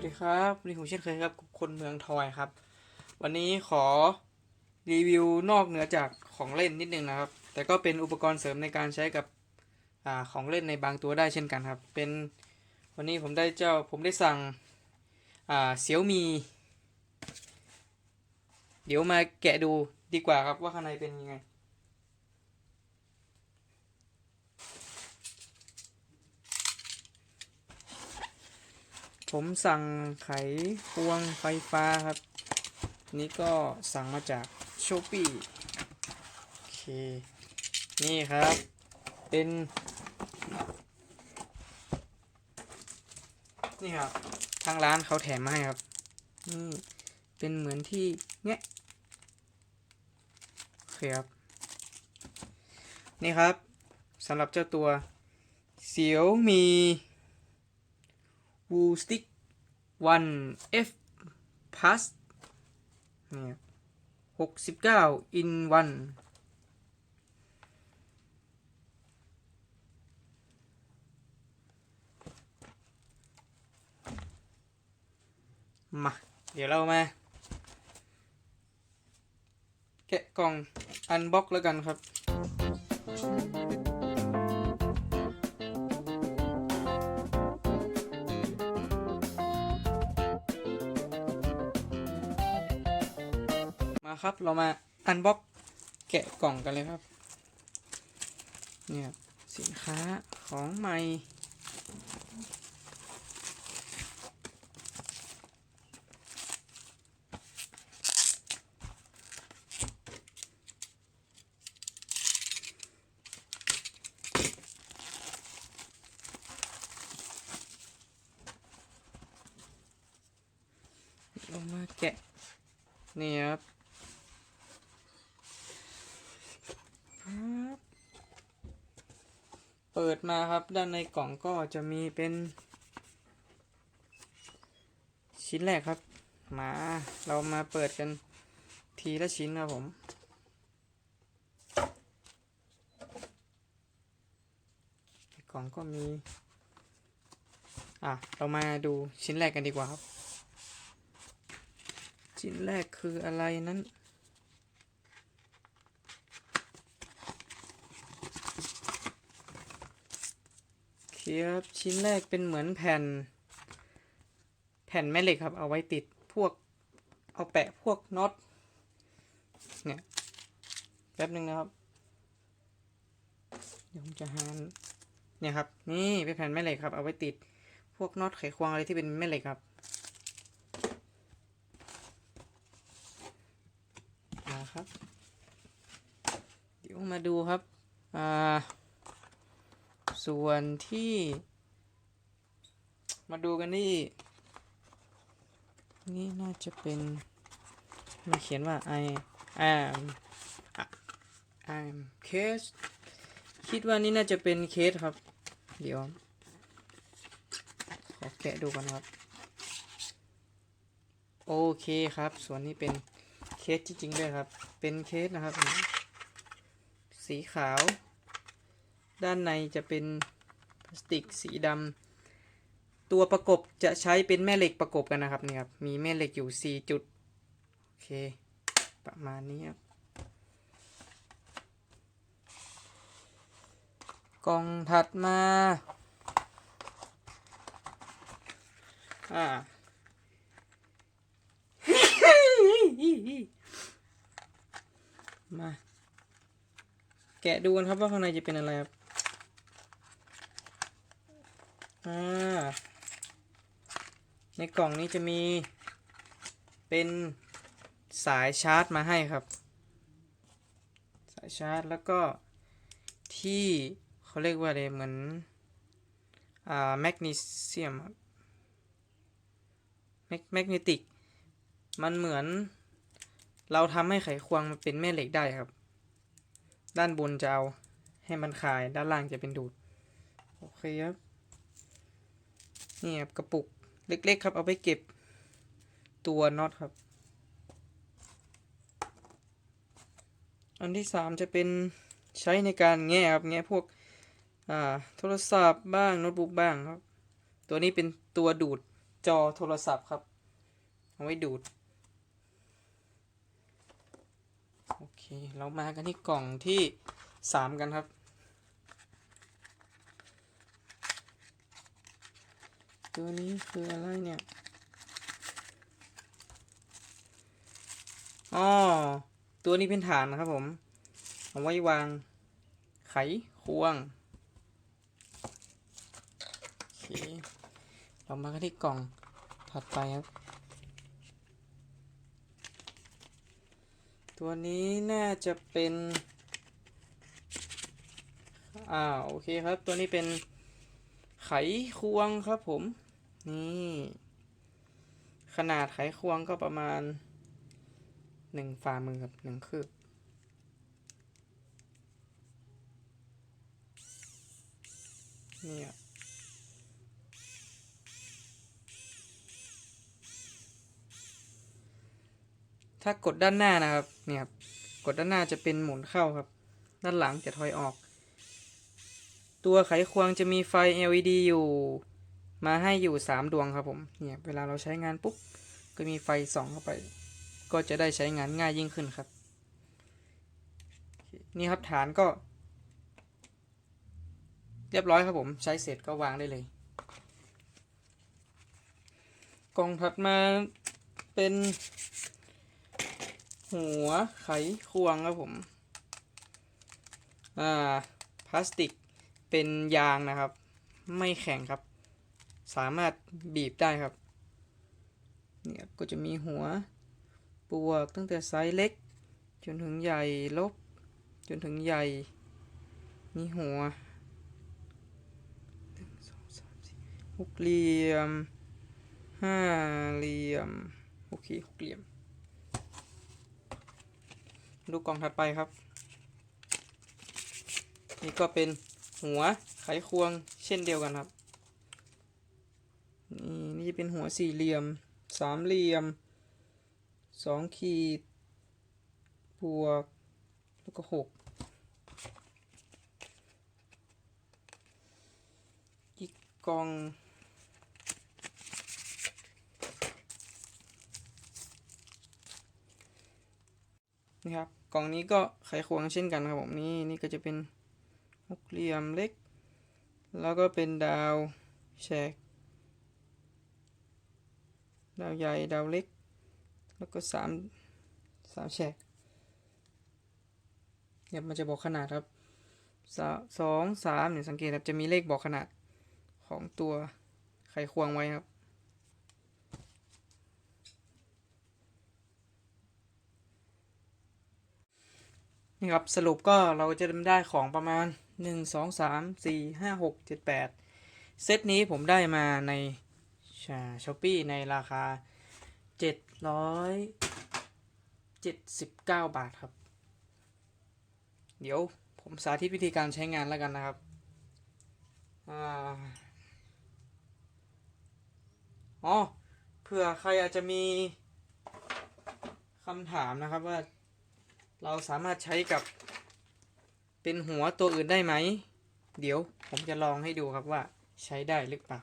วัสดีครับวันนี้ผมเช่นเคยครับคนเมืองทอยครับ วันนี้ขอรีวิวนอกเหนือจากของเล่นนิดนึงนะครับ แต่ก็เป็นอุปกรณ์เสริมในการใช้กับอของเล่นในบางตัวได้เช่นกันครับ เป็นวันนี้ผมได้เจ้าผมได้สั่งเซี่ยวมี เดี๋ยวมาแกะดูดีกว่าครับว่าข้างในเป็นยังไง ผมสั่งไขควงไฟฟ้าครับ นี่ก็สั่งมาจากชปี้โอเคนี่ครับ เป็น นี่ครับ ทางร้านเขาแถมมาให้ครับ นี่เป็นเหมือนที่เนี้ยโอเคครับ นี่ครับสำหรับเจ้าตัวเสียวมี วูสติกวันเอฟพัสเนี่ยหกสิบเก้าอินวันมา เดี๋ยวเรามาแกะกล่องอันบ็อกแล้วกันครับ มาครับเรามาอันบ็อกแกะกล่องกันเลยครับเนี่ยสินค้าของใหม่เรามาแกะนี่ครับ ปิดมาครับ ด้านในกล่องก็จะมีเป็น ชิ้นแรกครับ มาเรามาเปิดกันทีละชิ้นครับผมกล่องก็มี อะ เรามาดูชิ้นแรกกันดีกว่าครับ ชิ้นแรกคืออะไรนั้น โอเครับชิ้นแรกเป็นเหมือนแผ่น แผ่นแม่เหล็กครับ เอาไว้ติดพวก เอาแปะพวกน็อตเนี่ยแป๊บหนึ่งนะครับเดี๋ยวผมจะหาเนี่ยครับ นี่เป็นแผ่นแม่เหล็กครับ เอาไว้ติดพวกน็อตไขควงอะไรที่เป็นแม่เหล็กครับนะครับ เดี๋ยวมาดูครับ อ่า ส่วนที่ มาดูกันที่ นี่น่าจะเป็นมันเขียนว่า I am I am case คิดว่านี่น่าจะเป็นเคสครับ เดี๋ยว ขอแกะดูก่อนครับ โอเคครับ ส่วนนี้เป็นเคสจริงๆด้วยครับ เป็นเคสนะครับ สีขาว ด้านในจะเป็นพลาสติกสีดำตัวประกบจะใช้เป็นแม่เหล็กประกบกันนะครับนี่ครับมีแม่เหล็กอยู่ 4 จุดโอเค ประมาณนี้ครับกล่องถัดมาอ่ามา แกะดูกันครับว่าข้างในจะเป็นอะไรครับ อ่าในกล่องนี้จะมีเป็นสายชาร์จมาให้ครับ สายชาร์จแล้วก็ที่เขาเรียกว่าอะไรเหมือนอ่าแมกนีเซียมครับแมกแมกเนติก มันเหมือน เราทำให้ไขควงมันเป็นแม่เหล็กได้ครับ ด้านบนจะเอาให้มันคาย ด้านล่างจะเป็นดูด โอเคครับ นี่ครับกระปุกเล็กๆครับ เอาไปเก็บตัวน็อตครับ อันที่สามจะเป็นใช้ในการแง่ครับแง่พวกโทรศัพท์บ้างโน้ตบุ๊กบ้างครับ ตัวนี้เป็นตัวดูดจอโทรศัพท์ครับ เอาไว้ดูด โอเค เรามากันที่กล่องที่สามกันครับ ตัวนี้คืออะไรเนี่ยอ๋อตัวนี้เป็นฐานนะครับผมเอาไว้วางไขควงโอเคเรามาที่กล่องถัดไปครับ ตัวนี้น่าจะเป็น อ่า โอเคครับ ตัวนี้เป็น ไขควงครับผม นี่ ขนาดไขควงก็ประมาณหนึ่งฝ่ามือครับหนึ่งคืบนี่ถ้ากดด้านหน้านะครับ เนี่ยครับ กดด้านหน้าจะเป็นหมุนเข้าครับ ด้านหลังจะถอยออก ตัวไขควงจะมีไฟ LED อยู่ มาให้อยู่ 3 ดวงครับผม เนี่ยเวลาเราใช้งานปุ๊บ ก็มีไฟส่องเข้าไป ก็จะได้ใช้งานง่ายยิ่งขึ้นครับ นี่ครับฐานก็ เรียบร้อยครับผม ใช้เสร็จก็วางได้เลย กล่องถัดมาเป็น หัวไขควงครับผม อ่าพลาสติก เป็นยางนะครับ ไม่แข็งครับ สามารถบีบได้ครับ เนี่ยก็จะมีหัวบวกตั้งแต่ไซส์เล็ก จนถึงใหญ่ลบ จนถึงใหญ่นี่หัวหนึ่งสองสามสี่หกเหลี่ยมห้าเหลี่ยมโอเคหกเหลี่ยม ดูกล่องถัดไปครับ นี่ก็เป็น หัวไขควงเช่นเดียวกันครับ นี่นี่จะเป็นหัวสี่เหลี่ยม สามเหลี่ยมสองขีดบวก แล้วก็หกอีกกล่องนี่ครับกล่องนี้ก็ไขควงเช่นกันครับผมนี่นี่ก็จะเป็น หกเหลี่ยมเล็ก แล้วก็เป็นดาวแฉก ดาวใหญ่ดาวเล็ก แล้วก็สามสามแฉกเนี่ยมันจะบอกขนาดครับสสองสามเนี่ยสังเกตครับจะมีเลขบอกขนาดของตัวไขควงไว้ครับ นี่ครับสรุปก็เราจะได้ของประมาณ 1 2 3 4 5 6 7 8เจ็ดแปดเซตนี้ผมได้มาในช้อปปี้ในราคา779บเก้าบาทครับ เดี๋ยวผมสาธิตวิธีการใช้งานแล้วกันนะครับอ๋อเผื่อใครอาจจะมีคำถามนะครับว่าเราสามารถใช้กับ เป็นหัวตัวอื่นได้ไหม เดี๋ยวผมจะลองให้ดูครับว่าใช้ได้หรือเปล่า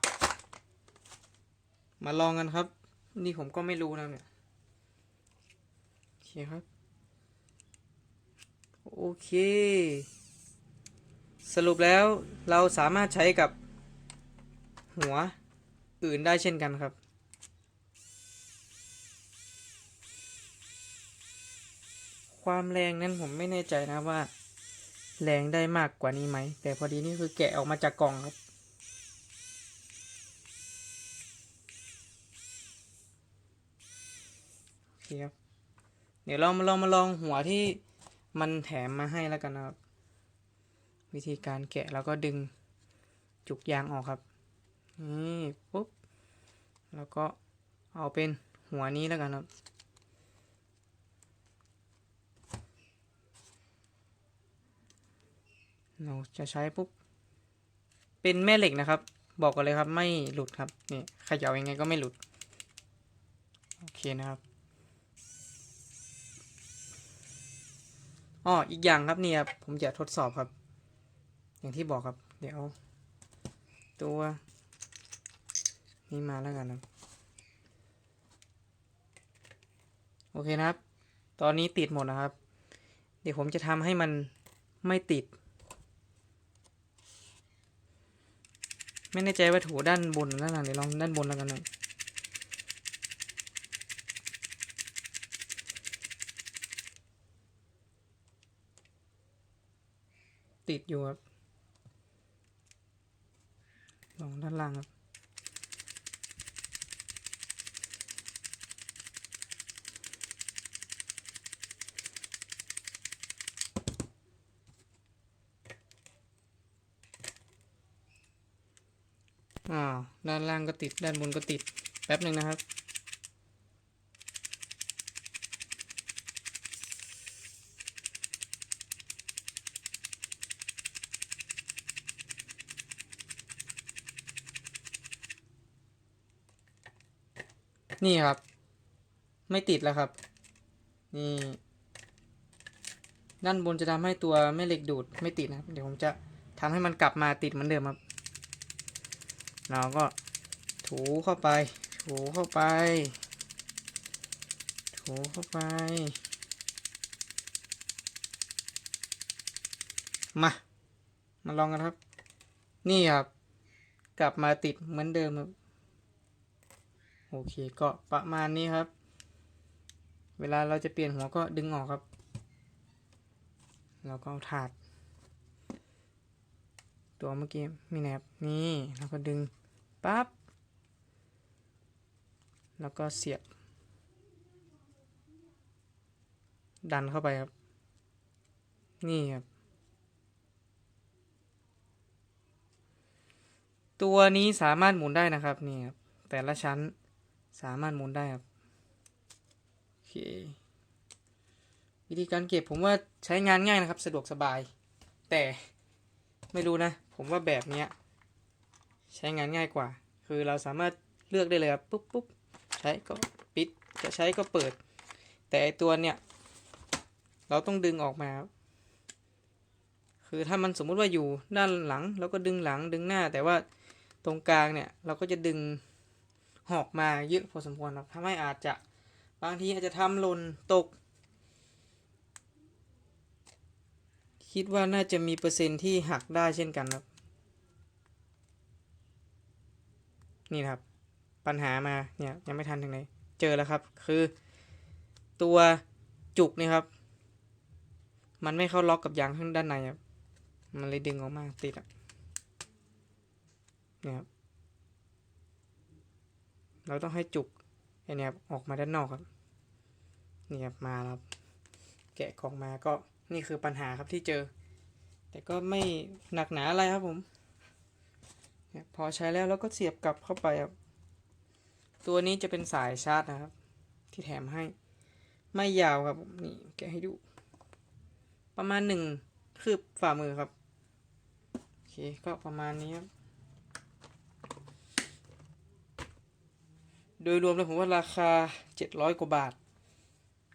มาลองกันครับ นี่ผมก็ไม่รู้นะเนี่ย โอเคครับ โอเค สรุปแล้วเราสามารถใช้กับหัวอื่นได้เช่นกันครับความแรงนั้นผมไม่แน่ใจนะว่า แรงได้มากกว่านี้ไหม แต่พอดีนี่คือแกะออกมาจากกล่องครับ โอเคครับ เดี๋ยวเรามาลองมาลองหัวที่มันแถมมาให้แล้วกันนะครับ วิธีการแกะแล้วก็ดึงจุกยางออกครับ นี่ปุ๊บ แล้วก็เอาเป็นหัวนี้แล้วกันครับ เราจะใช้ปุ๊บ เป็นแม่เหล็กนะครับ บอกกันเลยครับไม่หลุดครับ นี่ขย่ายังไงก็ไม่หลุด โอเคนะครับอ้ออีกอย่างครับเนี่ยผมจะทดสอบครับ อย่างที่บอกครับ เดี๋ยวตัวนี่มาแล้วกันนะโอเคนะครับ ตอนนี้ติดหมดนะครับ เดี๋ยวผมจะทำให้มันไม่ติด ไม่แน่ใจว่าถูด้านบนด้านหลังเดี๋ยวลองด้านบนแล้วกันหน่อยติดอยู่ครับลองด้านล่างครับ อ่าวด้าน ล่างก็ติด ด้านบนก็ติด แป๊บหนึ่งนะครับ นี่ครับ ไม่ติดแล้วครับ นี่ ด้านบนจะทำให้ตัวแม่เหล็กดูดไม่ติดนะครับ เดี๋ยวผมจะทำให้มันกลับมาติดเหมือนเดิมครับเราก็ ถูเข้าไป ถูเข้าไป ถูเข้าไป มา มาลองกันครับ นี่ครับ กลับมาติดเหมือนเดิมครับโอเคก็ประมาณนี้ครับ เวลาเราจะเปลี่ยนหัวก็ดึงออกครับ แล้วก็เอาถาด ตัวเมื่อกี้มีแนบนี่ แล้วก็ดึงปั๊บ แล้วก็เสียบ ดันเข้าไปครับ นี่ครับ ตัวนี้สามารถหมุนได้นะครับนี่ครับ แต่ละชั้นสามารถหมุนได้ครับโอเควิธีการเก็บผมว่าใช้งานง่ายนะครับ สะดวกสบาย แต่ไม่รู้นะ ผมว่าแบบเนี้ยใช้งานง่ายกว่า คือเราสามารถเลือกได้เลยครับปุ๊บปุ๊บ ใช้ก็ปิดจะใช้ก็เปิด แต่ไอตัวเนี่ย เราต้องดึงออกมา คือถ้ามันสมมุติว่าอยู่ด้านหลังเราก็ดึงหลังดึงหน้า แต่ว่าตรงกลางเนี่ยเราก็จะดึงหอกมาเยอะพอสมควรครับทำให้อาจจะบางทีอาจจะทำหล่นตก คิดว่าน่าจะมีเปอร์เซ็นต์ที่หักได้เช่นกันครับ นี่ครับ ปัญหามาเนี่ยยังไม่ทันถึงไหนเจอแล้วครับ คือ ตัวจุกนี่ครับ มันไม่เข้าล็อกกับยางข้างด้านในครับมันเลยดึงออกมาติดอะเนี่ยครับเราต้องให้จุกไอเนี่ยออกมาด้านนอกครับนี่ครับมาครับ แกะกล่องมาก็นี่คือปัญหาครับที่เจอ แต่ก็ไม่หนักหนาอะไรครับผมพอใช้แล้วเราก็เสียบกลับเข้าไปครับ ตัวนี้จะเป็นสายชาร์จนะครับ ที่แถมให้ ไม่ยาวครับนี่แกะให้ดู ประมาณหนึ่งคืบฝ่ามือครับ โอเค ก็ประมาณนี้ครับ โดยรวมแล้วผมว่าราคา 700 กว่าบาท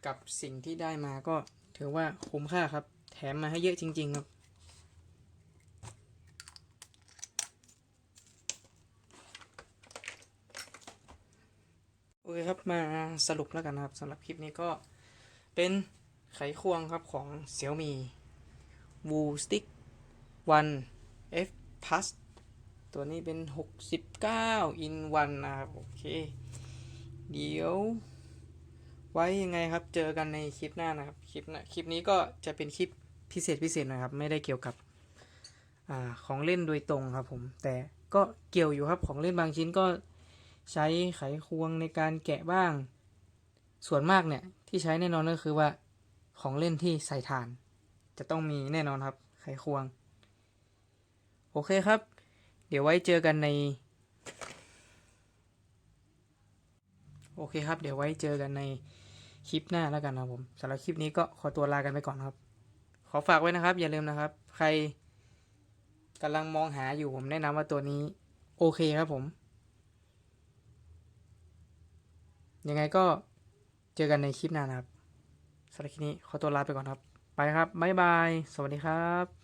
กับสิ่งที่ได้มาก็ถือว่าคุ้มค่าครับ แถมมาให้เยอะจริง ๆ ครับ โอเคครับ มาสรุปแล้วกันนะครับสำหรับคลิปนี้ก็เป็นไขควงครับของ Xiaomi w o Stick 1 F Plus ตัวนี้เป็น 69 in 1นะครับโอเค เดี๋ยว ไว้ยังไงครับเจอกันในคลิปหน้านะครับ คลิปนะคลิปนี้ก็จะเป็นคลิปพิเศษพิเศษนะครับ ไม่ได้เกี่ยวกับอของเล่นโดยตรงครับผม แต่ก็เกี่ยวอยู่ครับของเล่นบางชิ้นก็ ใช้ไขควงในการแกะบ้าง ส่วนมากเนี่ยที่ใช้แน่นอนก็คือว่าของเล่นที่ใส่ถ่าน จะต้องมีแน่นอนครับไขควง โอเคครับ เดี๋ยวไว้เจอกันใน โอเคครับ เดี๋ยวไว้เจอกันในคลิปหน้าแล้วกันนะผมสำหรับคลิปนี้ก็ขอตัวลากันไปก่อนครับ ขอฝากไว้นะครับ อย่าลืมนะครับ ใครกำลังมองหาอยู่ผมแนะนำว่าตัวนี้ โอเคครับผม ยังไงก็เจอกันในคลิปหน้านะครับสำหรับคลิปนี้ขอตัวลาไปก่อนครับ ไปครับ บ๊ายบาย สวัสดีครับ